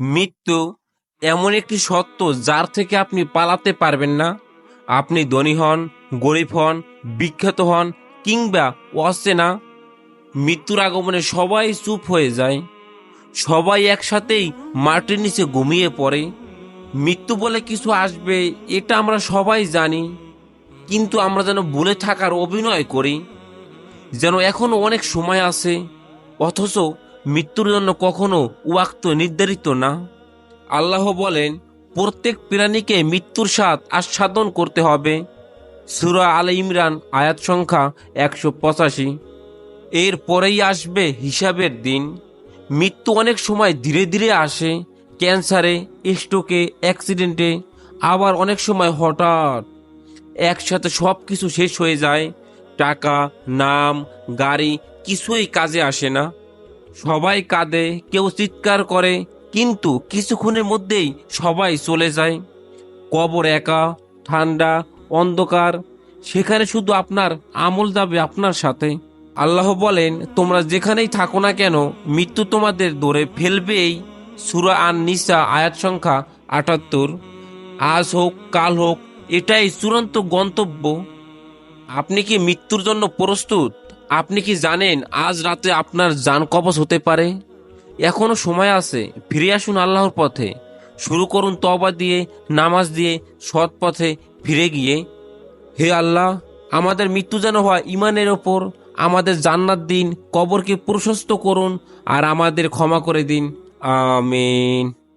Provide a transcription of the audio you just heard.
মৃত্যু এমন একটি সত্য যার থেকে আপনি পালাতে পারবেন না। আপনি ধনী হন, গরিব হন, বিখ্যাত হন কিংবা অচেনা। মৃত্যুর আগমনে সবাই চুপ হয়ে যায়। সবাই একসাথেই মাটির নিচে ঘুমিয়ে পড়ে। মৃত্যু বলে কিছু আসবে, এটা আমরা সবাই জানি। কিন্তু আমরা যেন ভুলে থাকার অভিনয় করি। যেন এখনও অনেক সময় আছে। অথচ মৃত্যুর জন্য কখনো ওয়াক্ত নির্ধারিত না। আল্লাহ বলেন, প্রত্যেক প্রাণীকে মৃত্যুর স্বাদ আস্বাদন করতে হবে। সুরা আল ইমরান, আয়াত সংখ্যা একশো পঁচাশি। এর পরেই আসবে হিসাবের দিন। মৃত্যু অনেক সময় ধীরে ধীরে আসে, ক্যান্সারে, স্ট্রোকে, অ্যাক্সিডেন্টে, আবার অনেক সময় হঠাৎ একসাথে সব কিছু শেষ হয়ে যায়। টাকা, নাম, গাড়ি কিছুই কাজে আসে না। সবাই কাঁদে, কেউ চিৎকার করে, কিন্তু কিছুক্ষণের মধ্যেই সবাই চলে যায়। কবর একা, ঠান্ডা, অন্ধকার, সেখানে শুধু আপনার আমল যাবে আপনার সাথে। আল্লাহ বলেন, তোমরা যেখানেই থাকো না কেন, মৃত্যু তোমাদের দৌড়ে ফেলবেই সুরা আন নিসা আয়াত সংখ্যা আটাত্তর। আজ হোক, কাল হোক, এটাই চূড়ান্ত গন্তব্য। আপনি কি মৃত্যুর জন্য প্রস্তুত? আপনি কি জানেন, আজ রাতে আপনার যান কবচ হতে পারে? এখনও সময় আছে, ফিরে আসুন আল্লাহর পথে। শুরু করুন তবা দিয়ে, নামাজ দিয়ে, সৎ পথে ফিরে গিয়ে। হে আল্লাহ, আমাদের মৃত্যু যেন হয় ইমানের ওপর, আমাদের জান্নাত দিন, কবরকে প্রশস্ত করুন, আর আমাদের ক্ষমা করে দিন। আমিন।